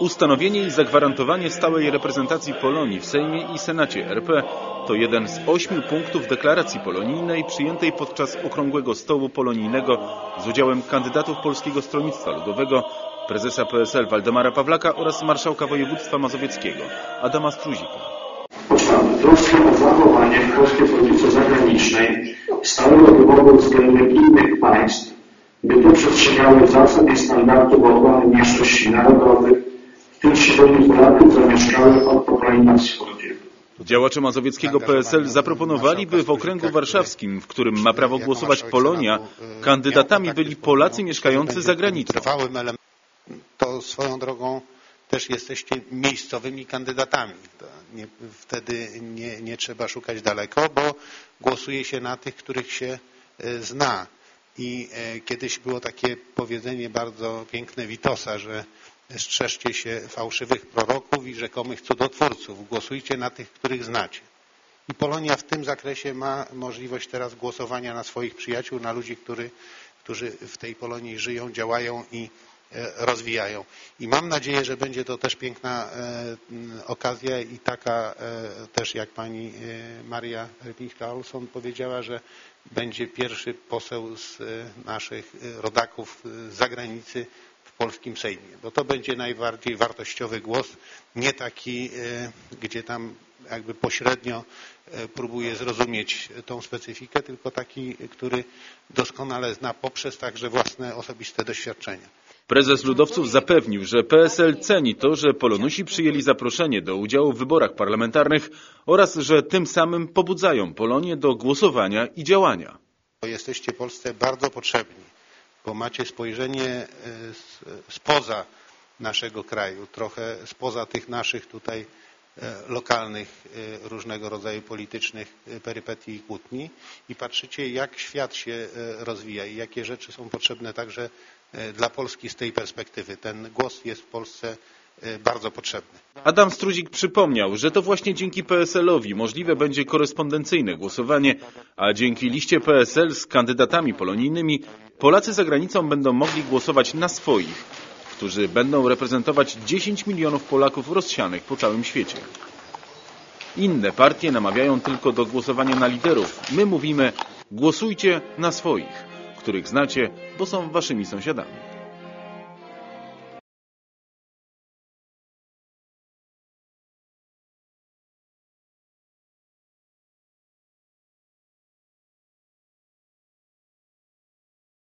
Ustanowienie i zagwarantowanie stałej reprezentacji Polonii w Sejmie i Senacie RP to jeden z ośmiu punktów deklaracji polonijnej przyjętej podczas okrągłego stołu polonijnego z udziałem kandydatów Polskiego Stronnictwa Ludowego, prezesa PSL Waldemara Pawlaka oraz marszałka województwa mazowieckiego Adama Struzika. Troskę o zachowanie w polskiej polityce zagranicznej stałego wyboru względem innych państw, by te przestrzegały zasad i standardów ochrony mniejszości narodowych, w tym świadomych Polaków zamieszkałych od. Działacze mazowieckiego PSL zaproponowali, by w okręgu warszawskim, w którym ma prawo głosować Polonia, kandydatami byli Polacy mieszkający za granicą. To swoją drogą też jesteście miejscowymi kandydatami. Nie, wtedy nie, nie trzeba szukać daleko, bo głosuje się na tych, których się e, zna. I e, kiedyś było takie powiedzenie bardzo piękne Witosa, że strzeżcie się fałszywych proroków i rzekomych cudotwórców. Głosujcie na tych, których znacie. I Polonia w tym zakresie ma możliwość teraz głosowania na swoich przyjaciół, na ludzi, który, którzy w tej Polonii żyją, działają i rozwijają. I mam nadzieję, że będzie to też piękna e, okazja i taka e, też jak pani Maria Rypińska-Olson powiedziała, że będzie pierwszy poseł z naszych rodaków z zagranicy w polskim Sejmie, bo to będzie najbardziej wartościowy głos, nie taki, gdzie tam jakby pośrednio próbuje zrozumieć tą specyfikę, tylko taki, który doskonale zna poprzez także własne osobiste doświadczenia. Prezes Ludowców zapewnił, że PSL ceni to, że Polonusi przyjęli zaproszenie do udziału w wyborach parlamentarnych oraz, że tym samym pobudzają Polonię do głosowania i działania. Jesteście Polsce bardzo potrzebni, bo macie spojrzenie spoza naszego kraju, trochę spoza tych naszych tutaj lokalnych różnego rodzaju politycznych perypetii i kłótni i patrzycie jak świat się rozwija i jakie rzeczy są potrzebne także dla Polski z tej perspektywy. Ten głos jest w Polsce bardzo potrzebny. Adam Struzik przypomniał, że to właśnie dzięki PSL-owi możliwe będzie korespondencyjne głosowanie, a dzięki liście PSL z kandydatami polonijnymi Polacy za granicą będą mogli głosować na swoich, którzy będą reprezentować 10 milionów Polaków rozsianych po całym świecie. Inne partie namawiają tylko do głosowania na liderów. My mówimy, głosujcie na swoich, których znacie, bo są waszymi sąsiadami.